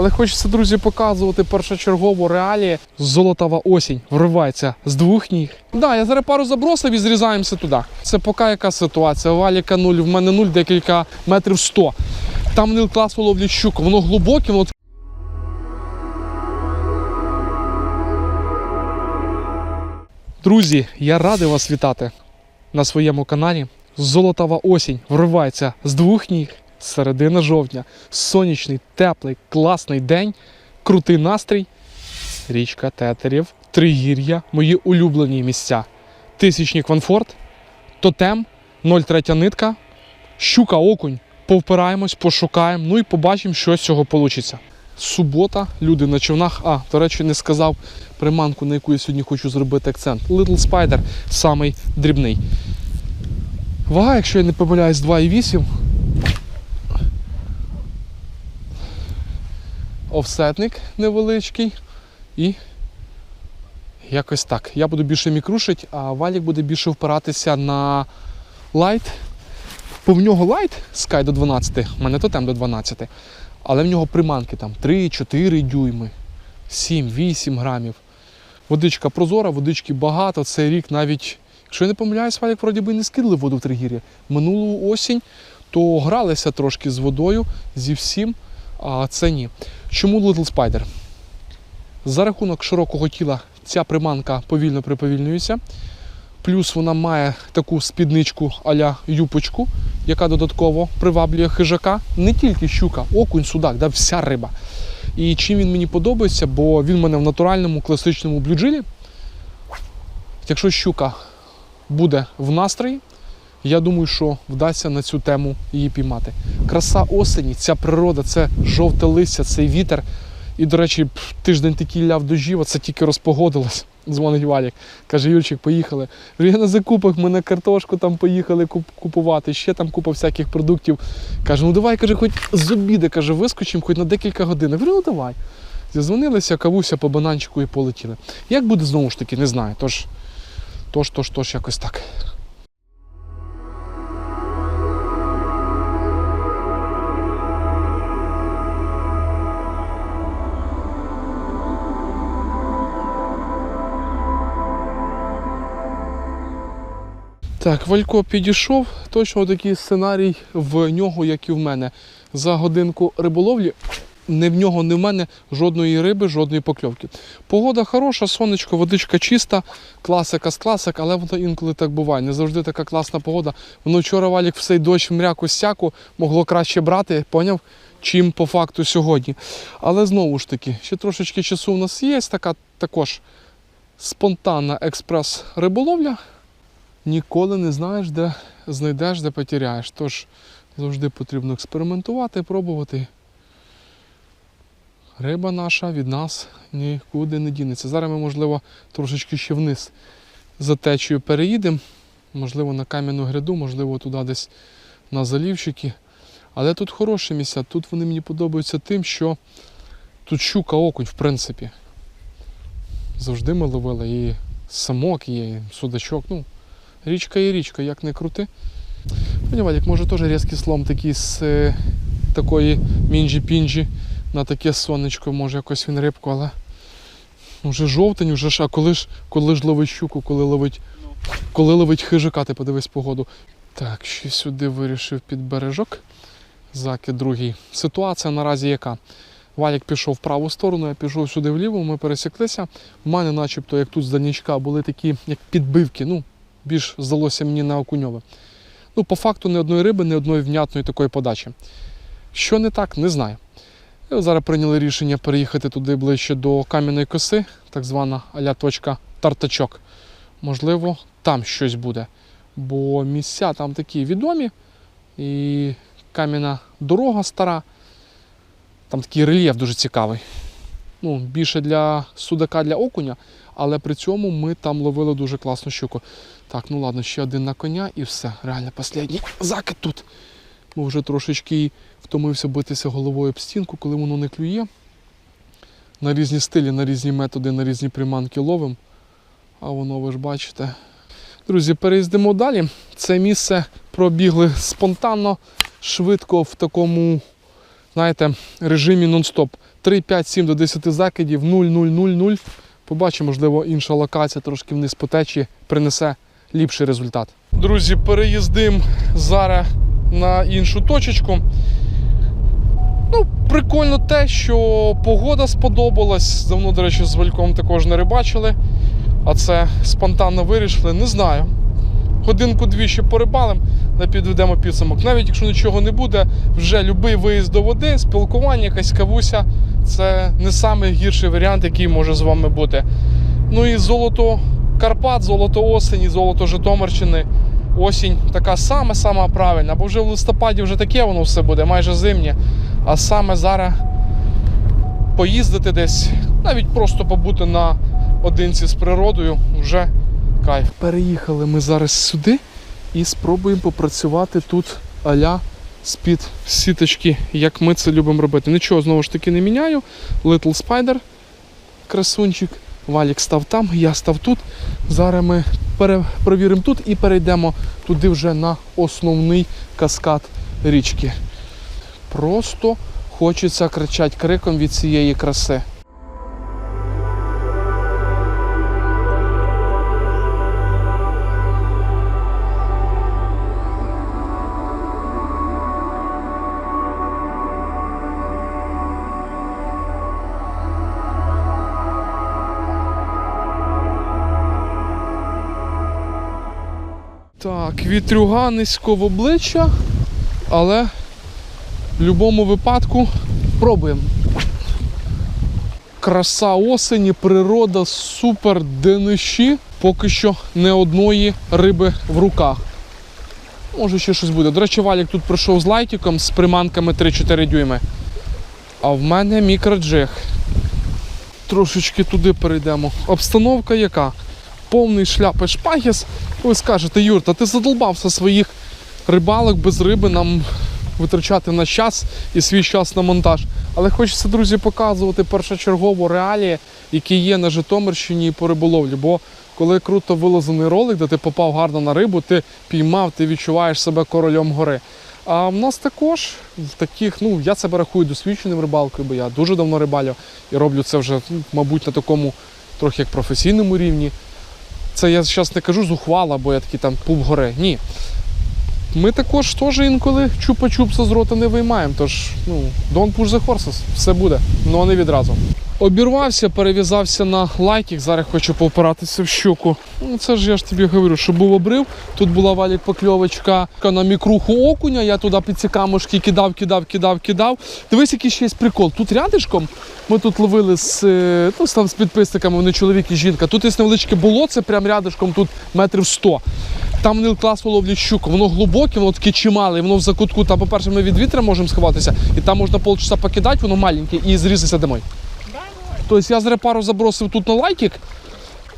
Але хочеться, друзі, показувати першочергово реалії. Золотова осінь вривається з двох ніг. Да, я зараз пару забросив і зрізаємося туди. Це поки яка ситуація. Валіка нуль, в мене нуль декілька метрів сто. Там нил класу ловлять щуку, воно глибоке, воно Друзі, я радий вас вітати на своєму каналі. Золотова осінь вривається з двох ніг. Середина жовтня. Сонячний, теплий, класний день, крутий настрій. Річка Тетерів, Тригір'я, мої улюблені місця. Тисячник Ванфорт, Тотем, 03 нитка, щука окунь. Повпираємось, пошукаємо, ну і побачимо, що з цього вийде. Субота, люди на човнах. А, до речі, не сказав приманку, на яку я сьогодні хочу зробити акцент. Little Spider, самий дрібний. Вага, якщо я не помиляюсь, 2,8. Офсетник невеличкий. І якось так. Я буду більше мікрушить, а валік буде більше впиратися на лайт. Бо в нього лайт Sky до 12, в мене тотем до 12. Але в нього приманки там 3-4 дюйми, 7-8 грамів. Водичка прозора, водички багато. Цей рік навіть, якщо я не помиляюсь, Валік вроді би не скидали воду в Тригір'я. Минулу осінь то гралися трошки з водою, зі всім, а це ні. Чому Little Spider? За рахунок широкого тіла ця приманка повільно приповільнюється. Плюс вона має таку спідничку а-ля юпочку, яка додатково приваблює хижака. Не тільки щука, окунь, судак, да, вся риба. І чим він мені подобається, бо він в мене в натуральному класичному блюджилі. Якщо щука буде в настрої, я думаю, що вдасться на цю тему її піймати. Краса осені, ця природа, це жовте листя, цей вітер. І, до речі, тиждень такий ляв дождів, це тільки розпогодилось. Дзвонить Валік. Каже, Юрчик, поїхали. Я на закупах, ми на картошку там поїхали купувати, ще там купа всяких продуктів. Каже, ну давай, каже, хоч з обіди, каже, вискочимо, хоч на декілька годин. Я говорю, ну давай. Зізвонилися, кавуся по бананчику і полетіли. Як буде знову ж таки, не знаю. Тож, тож, тож, тож, якось так. Так, Валько підійшов. Точно такий сценарій в нього, як і в мене. За годинку риболовлі не в нього, не в мене жодної риби, жодної покльовки. Погода хороша, сонечко, водичка чиста, класика з класик, але воно інколи так буває. Не завжди така класна погода. Воно вчора валік в цей дощ мряку сяку могло краще брати, поняв? Чим по факту сьогодні. Але знову ж таки, ще трошечки часу у нас є, така також спонтанна експрес-риболовля ніколи не знаєш, де знайдеш, де потеряєш. Тож завжди потрібно експериментувати, пробувати. Риба наша від нас нікуди не дінеться. Зараз ми, можливо, трошечки ще вниз за течею переїдемо. Можливо, на кам'яну гряду, можливо, туди десь на залівчики. Але тут хороші місця. Тут вони мені подобаються тим, що тут щука окунь, в принципі. Завжди ми ловили і самок є, і судачок. Ну, Річка і річка, як не крути. Валік, може теж різкий слом такий з е, такої мінджі-пінджі на таке сонечко, може якось він рибку, але ну, вже жовтень, вже ж, а коли ж, коли ж ловить щуку, коли ловить, коли ловить хижака, ти подивись погоду. Так, ще сюди вирішив під бережок. Закид другий. Ситуація наразі яка? Валік пішов в праву сторону, я пішов сюди вліво, ми пересіклися. У мене, начебто, як тут з данічка, були такі як підбивки. Ну, більш здалося мені на окуньове. Ну, по факту ні одної риби, ні одної внятної такої подачі. Що не так, не знаю. Зараз прийняли рішення переїхати туди ближче до кам'яної коси, так звана аля точка тартачок. Можливо, там щось буде. Бо місця там такі відомі, і кам'яна дорога стара. Там такий рельєф дуже цікавий. Ну, більше для судака, для окуня, але при цьому ми там ловили дуже класну щуку. Так, ну ладно, ще один на коня і все. Реально, останній закид тут. Бо вже трошечки втомився битися головою об стінку, коли воно не клює. На різні стилі, на різні методи, на різні приманки ловимо. А воно ви ж бачите. Друзі, переїздимо далі. Це місце пробігли спонтанно, швидко в такому, знаєте, режимі нон-стоп. 3, 5, 7 до 10 закидів, 0, 0, 0, 0. Побачимо, можливо, інша локація трошки вниз по течії принесе ліпший результат. Друзі, переїздимо зараз на іншу точечку. Ну, прикольно те, що погода сподобалась. Давно, до речі, з Вальком також не рибачили. А це спонтанно вирішили. Не знаю. Годинку-дві ще порибалим, не підведемо підсумок. Навіть якщо нічого не буде, вже будь-який виїзд до води, спілкування, якась кавуся це не найгірший варіант, який може з вами бути. Ну і золото Карпат, золото осені, золото Житомирщини. Осінь така сама сама правильна, бо вже в листопаді вже таке воно все буде, майже зимнє. А саме зараз поїздити десь, навіть просто побути на одинці з природою, вже кайф. Переїхали ми зараз сюди і спробуємо попрацювати тут аля з-під сіточки, як ми це любимо робити. Нічого знову ж таки не міняю. Little Spider, красунчик. Валік став там, я став тут. Зараз ми перевіримо тут і перейдемо туди вже на основний каскад річки. Просто хочеться кричати криком від цієї краси. Так, вітрюга низько в обличчя, але в будь-якому випадку пробуємо. Краса осені, природа, супер денищі. Поки що не одної риби в руках. Може ще щось буде. До речі, Валік тут прийшов з лайтиком з приманками 3-4 дюйми. А в мене мікроджиг. Трошечки туди перейдемо. Обстановка яка? Повний шляпи шпагіс. Ви скажете, Юр, та ти задолбався своїх рибалок без риби нам витрачати на час і свій час на монтаж. Але хочеться, друзі, показувати першочергово реалії, які є на Житомирщині і по риболовлі. Бо коли круто вилазений ролик, де ти попав гарно на рибу, ти піймав, ти відчуваєш себе королем гори. А в нас також в таких, ну я себе рахую досвідченим рибалкою, бо я дуже давно рибалю і роблю це вже, ну, мабуть, на такому трохи як професійному рівні. Це я зараз не кажу зухвала, бо я такий там пуп гори. Ні. Ми також теж інколи чупа-чупса з рота не виймаємо. Тож, ну, don't push the horses, все буде, але не відразу. Обірвався, перев'язався на лайкік, зараз хочу попиратися в щуку. Ну, це ж я ж тобі говорю, що був обрив. Тут була валік покльовочка на мікруху окуня, я туди під ці камушки кидав, кидав, кидав, кидав. Дивись, який ще є прикол. Тут рядишком ми тут ловили з, е, ну, там, з підписниками, вони чоловік і жінка. Тут є невеличке болоце, прям рядишком, тут метрів 100. Там вони класно ловлять щуку, воно глибоке, воно таке чимале, воно в закутку. Там, по-перше, ми від вітра можемо сховатися, і там можна полчаса покидати, воно маленьке, і зрізатися домой. Тобто я зараз пару забросив тут на лайкік,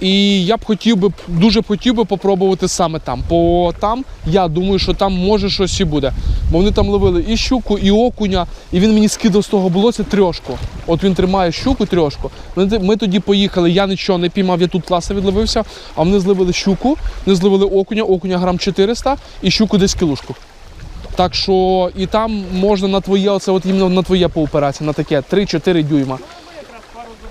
і я б хотів би, дуже б хотів би попробувати саме там. Бо там, я думаю, що там може щось і буде. Бо вони там ловили і щуку, і окуня, і він мені скидав з того болоця трьошку. От він тримає щуку трьошку. Ми, тоді поїхали, я нічого не піймав, я тут класи відловився, а вони зловили щуку, вони зловили окуня, окуня грам 400 і щуку десь кілушку. Так що і там можна на твоє, оце от іменно на твоє поопиратися, на таке 3-4 дюйма.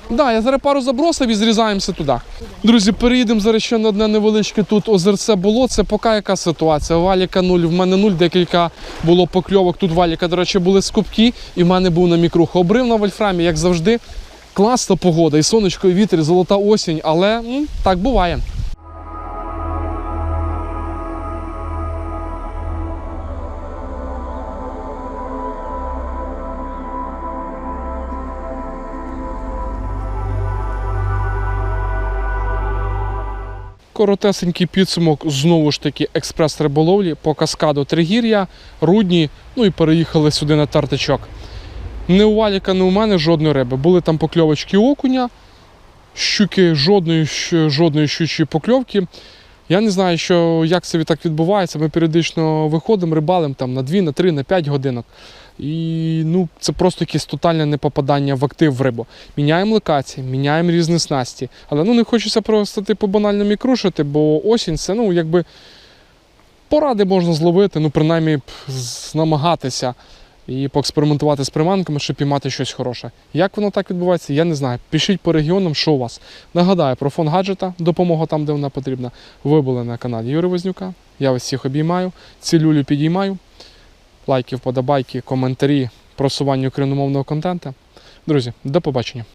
Да, я зараз пару забросив і зрізаємося туди. Друзі, переїдемо зараз ще на одне невеличке тут озерце було. Це поки яка ситуація. Валіка нуль, в мене нуль, декілька було покльовок. Тут валіка, до речі, були скупки, і в мене був на мікруху. Обрив на вольфрамі, як завжди. Класна погода, і сонечко, і вітер, і золота осінь, але м, так буває. Коротесенький підсумок знову ж таки експрес риболовлі по каскаду Тригір'я, Рудні, ну і переїхали сюди на тартичок. Не у Валіка, не у мене жодної риби. Були там покльовочки окуня, щуки жодної, жодної щучої покльовки. Я не знаю, що, як це так відбувається. Ми періодично виходимо, рибалимо там на 2, на 3, на 5 годинок. І ну, це просто якесь тотальне непопадання в актив в рибу. Міняємо локації, міняємо різні снасті. Але ну, не хочеться просто типу, банально мікрушити, бо осінь це ну, якби поради можна зловити, ну принаймні намагатися. І поекспериментувати з приманками, щоб піймати щось хороше. Як воно так відбувається, я не знаю. Пишіть по регіонам, що у вас. Нагадаю про фон гаджета, допомога там, де вона потрібна. Ви були на каналі Юрія Вознюка. Я вас всіх обіймаю, цілюлю підіймаю. Лайки, вподобайки, коментарі, просування україномовного контенту. Друзі, до побачення.